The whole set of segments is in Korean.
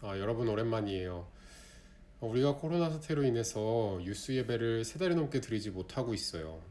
아, 여러분 오랜만이에요. 어, 우리가 코로나 사태로 인해서 유스 예배를 세 달이 넘게 드리지 못하고 있어요.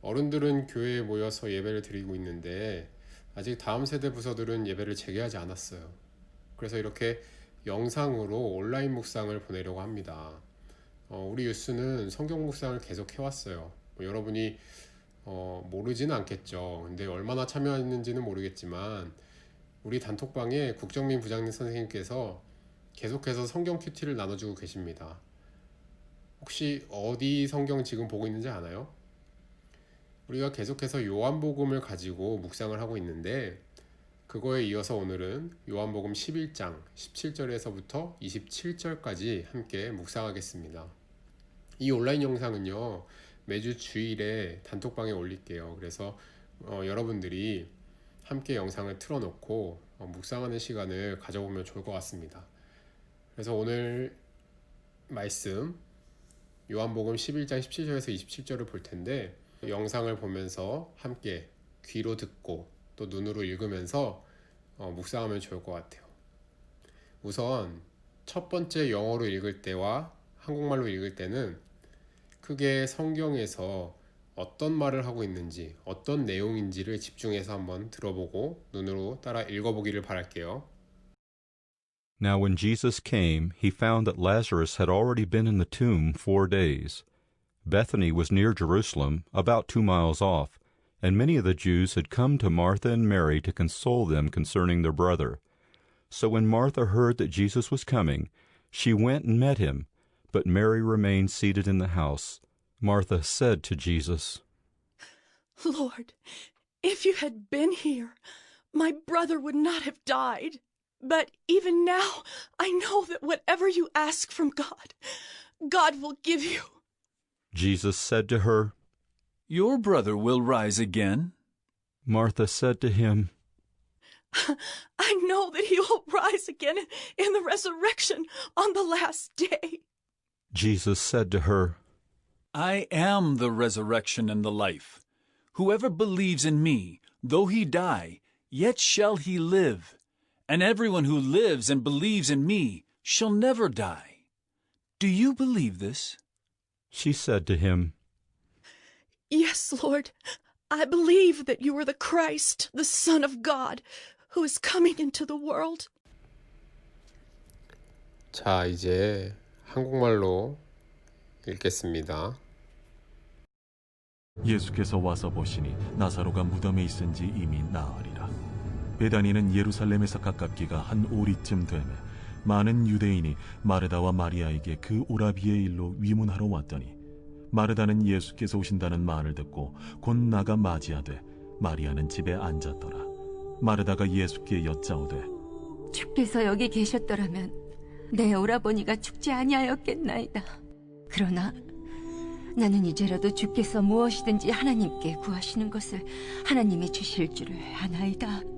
어른들은 교회에 모여서 예배를 드리고 있는데 아직 다음 세대 부서들은 예배를 재개하지 않았어요. 그래서 이렇게 영상으로 온라인 묵상을 보내려고 합니다. 어, 우리 유스는 성경 묵상을 계속 해왔어요. 뭐 여러분이 어, 모르지는 않겠죠. 근데 얼마나 참여했는지는 모르겠지만 우리 단톡방에 국정민 부장님 선생님께서 계속해서 성경 큐티를 나눠주고 계십니다. 혹시 어디 성경 지금 보고 있는지 아나요? 우리가 계속해서 요한복음을 가지고 묵상을 하고 있는데 그거에 이어서 오늘은 요한복음 11장 17절에서부터 27절까지 함께 묵상하겠습니다. 이 온라인 영상은요 매주 주일에 단톡방에 올릴게요. 그래서 어, 여러분들이 함께 영상을 틀어놓고 어, 묵상하는 시간을 가져보면 좋을 것 같습니다. 그래서 오늘 말씀 요한복음 11장 17절에서 27절을 볼 텐데 영상을 보면서 함께 귀로 듣고 또 눈으로 읽으면서 어, 묵상하면 좋을 것 같아요. 우선 첫 번째 영어로 읽을 때와 한국말로 읽을 때는 크게 성경에서 어떤 말을 하고 있는지 어떤 내용인지를 집중해서 한번 들어보고 눈으로 따라 읽어보기를 바랄게요. Now, when Jesus came, he found that Lazarus had already been in the tomb four days. Bethany was near Jerusalem, about two miles off, and many of the Jews had come to Martha and Mary to console them concerning their brother. So when Martha heard that Jesus was coming, she went and met him, but Mary remained seated in the house. Martha said to Jesus, Lord, if you had been here, my brother would not have died. But even now, I know that whatever you ask from God, God will give you. Jesus said to her, Your brother will rise again. Martha said to him, I know that he will rise again in the resurrection on the last day. Jesus said to her, I am the resurrection and the life. Whoever believes in me, though he die, yet shall he live And everyone who lives and believes in me shall never die. Do you believe this? She said to him, Yes, Lord, I believe that you are the Christ, the Son of God, who is coming into the world. 자, 이제 한국말로 읽겠습니다. 예수께서 와서 보시니 나사로가 무덤에 있은지 이미 나으리라. 베다니는 예루살렘에서 가깝기가 한 오리쯤 되매 많은 유대인이 마르다와 마리아에게 그 오라비의 일로 위문하러 왔더니 마르다는 예수께서 오신다는 말을 듣고 곧 나가 맞이하되 마리아는 집에 앉았더라. 마르다가 예수께 여짜오되 주께서 여기 계셨더라면 내 오라버니가 죽지 아니하였겠나이다. 그러나 나는 이제라도 주께서 무엇이든지 하나님께 구하시는 것을 하나님이 주실 줄을 아나이다.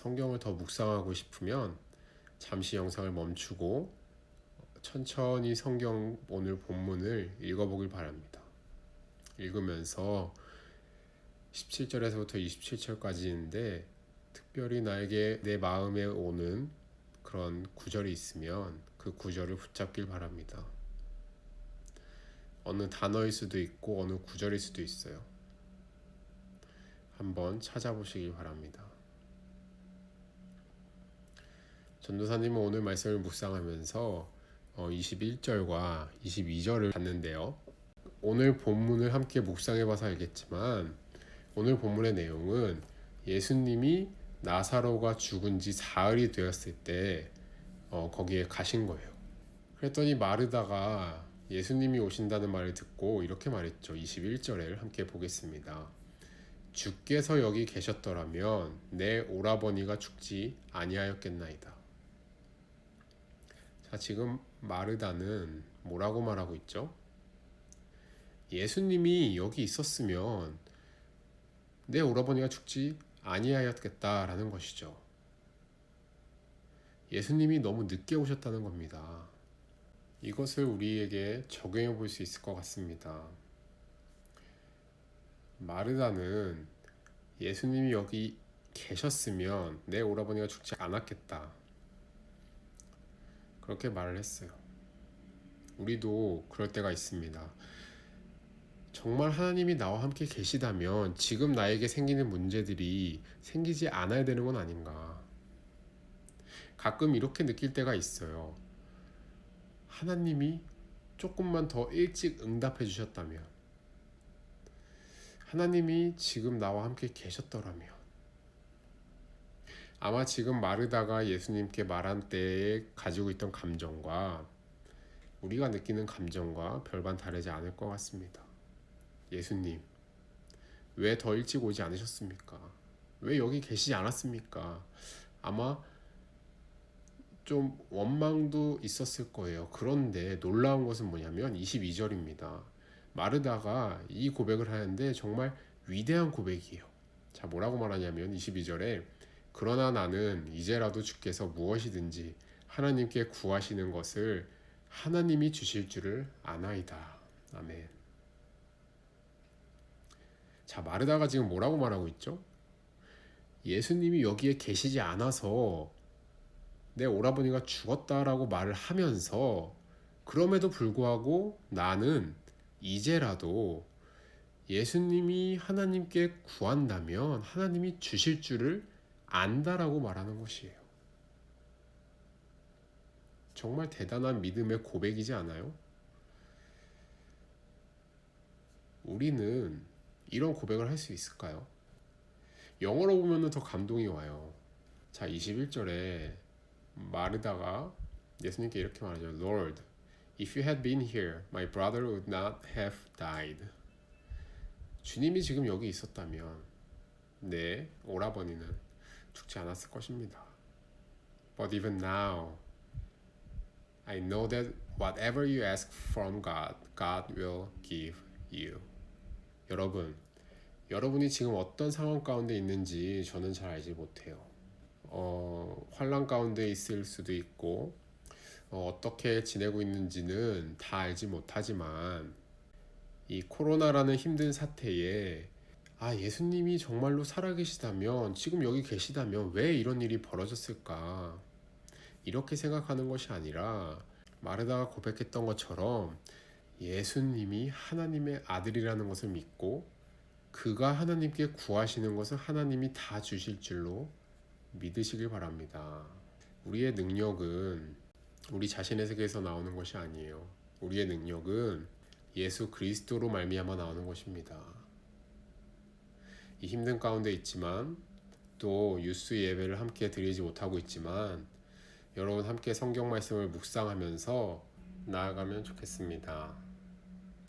성경을 더 묵상하고 싶으면 잠시 영상을 멈추고 천천히 성경 오늘 본문을 읽어보길 바랍니다. 읽으면서 17절에서부터 27절까지인데 특별히 나에게 내 마음에 오는 그런 구절이 있으면 그 구절을 붙잡길 바랍니다. 어느 단어일 수도 있고 어느 구절일 수도 있어요. 한번 찾아보시길 바랍니다. 전도사님은 오늘 말씀을 묵상하면서 21절과 22절을 봤는데요. 오늘 본문을 함께 묵상해 봐서 알겠지만 오늘 본문의 내용은 예수님이 나사로가 죽은 지 사흘이 되었을 때 어, 거기에 가신 거예요. 그랬더니 마르다가 예수님이 오신다는 말을 듣고 이렇게 말했죠. 21절을 함께 보겠습니다. 주께서 여기 계셨더라면 내 오라버니가 죽지 아니하였겠나이다. 자, 지금 마르다는 뭐라고 말하고 있죠? 예수님이 여기 있었으면 내 오라버니가 죽지 아니하였겠다라는 것이죠. 예수님이 너무 늦게 오셨다는 겁니다. 이것을 우리에게 적용해 볼 수 있을 것 같습니다. 마르다는 예수님이 여기 계셨으면 내 오라버니가 죽지 않았겠다. 그렇게 말을 했어요. 우리도 그럴 때가 있습니다. 정말 하나님이 나와 함께 계시다면 지금 나에게 생기는 문제들이 생기지 않아야 되는 건 아닌가. 가끔 이렇게 느낄 때가 있어요. 하나님이 조금만 더 일찍 응답해 주셨다면, 하나님이 지금 나와 함께 계셨더라면, 아마 지금 마르다가 예수님께 말한 때에 가지고 있던 감정과 우리가 느끼는 감정과 별반 다르지 않을 것 같습니다. 예수님, 왜 더 일찍 오지 않으셨습니까? 왜 여기 계시지 않았습니까? 아마 좀 원망도 있었을 거예요. 그런데 놀라운 것은 뭐냐면 22절입니다. 마르다가 이 고백을 하는데 정말 위대한 고백이에요. 자, 뭐라고 말하냐면 22절에 그러나 나는 이제라도 주께서 무엇이든지 하나님께 구하시는 것을 하나님이 주실 줄을 아나이다. 아멘. 자, 마르다가 지금 뭐라고 말하고 있죠? 예수님이 여기에 계시지 않아서 내 오라버니가 죽었다라고 말을 하면서 그럼에도 불구하고 나는 이제라도 예수님이 하나님께 구한다면 하나님이 주실 줄을 안다라고 말하는 것이에요. 정말 대단한 믿음의 고백이지 않아요? 우리는 이런 고백을 할 수 있을까요? 영어로 보면 더 감동이 와요. 자, 21절에 마르다가 예수님께 이렇게 말하죠. Lord, if you had been here, my brother would not have died. 주님이 지금 여기 있었다면 내 오라버니는 죽지 않았을 것입니다. But even now, I know that whatever you ask from God, God will give you. 여러분, 여러분이 지금 어떤 상황 가운데 있는지 저는 잘 알지 못해요. 어, 환란 가운데 있을 수도 있고 어, 어떻게 지내고 있는지는 다 알지 못하지만 이 코로나라는 힘든 사태에 아 예수님이 정말로 살아계시다면 지금 여기 계시다면 왜 이런 일이 벌어졌을까 이렇게 생각하는 것이 아니라 마르다가 고백했던 것처럼 예수님이 하나님의 아들이라는 것을 믿고 그가 하나님께 구하시는 것을 하나님이 다 주실 줄로 믿으시길 바랍니다. 우리의 능력은 우리 자신의 세계에서 나오는 것이 아니에요. 우리의 능력은 예수 그리스도로 말미암아 나오는 것입니다. 이 힘든 가운데 있지만 또 유스 예배를 함께 드리지 못하고 있지만 여러분 함께 성경 말씀을 묵상하면서 나아가면 좋겠습니다.